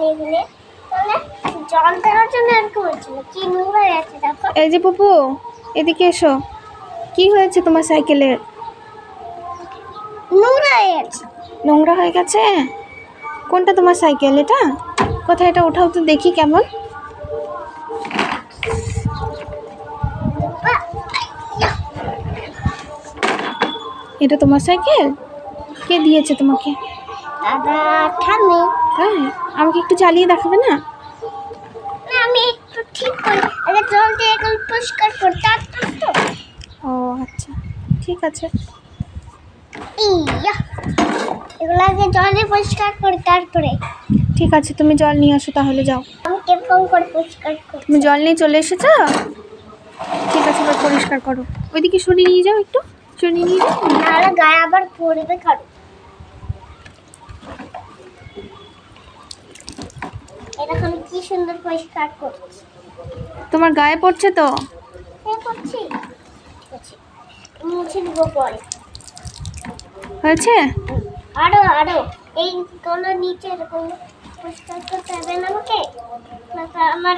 নিয়ে জল দেওয়ার জন্য এরকম হচ্ছিল কি নোংরা দেখো। এই যে পুপু এদিকে এসো। কি হয়েছে তোমার সাইকেলের নোংরা হয়ে আছে নোংরা হয়ে গেছে? কোনটা তোমার সাইকেল এটা? কোথায় এটা? ওঠাও তো দেখি কেমন। এটা তোমার সাইকেল? কে দিয়েছে তোমাকে? তাই আমাকে একটু চালিয়ে দেখাবে না? আমি একটু ঠিক করি। আগে জল দিয়ে এগুলো পরিষ্কার করি তারপর তো। ও আচ্ছা। ঠিক আছে। এগুলো আগে জলে পরিষ্কার করি তারপরে। ঠিক আছে তুমি জল নিয়ে আসো তাহলে যাও। আমি কেমন করে পরিষ্কার করি তুমি জল নিয়ে চলে এসেছ? ঠিক আছে এবার পরিষ্কার করো। ওইদিকে সরিয়ে নিয়ে যাও একটু। সরিয়ে নিয়ে যাও। নাহলে গায়ে আবার পড়বে কারও। এরকম কি সুন্দর পরিষ্কার করছি? তোমার গায়ে পড়ছে তো? করছি করছি। মুছে দিব পরে। হয়েছে? আরও আরও। এই গুলো নিচে এরকম পরিষ্কার করতে হবে না আমাকে? আমার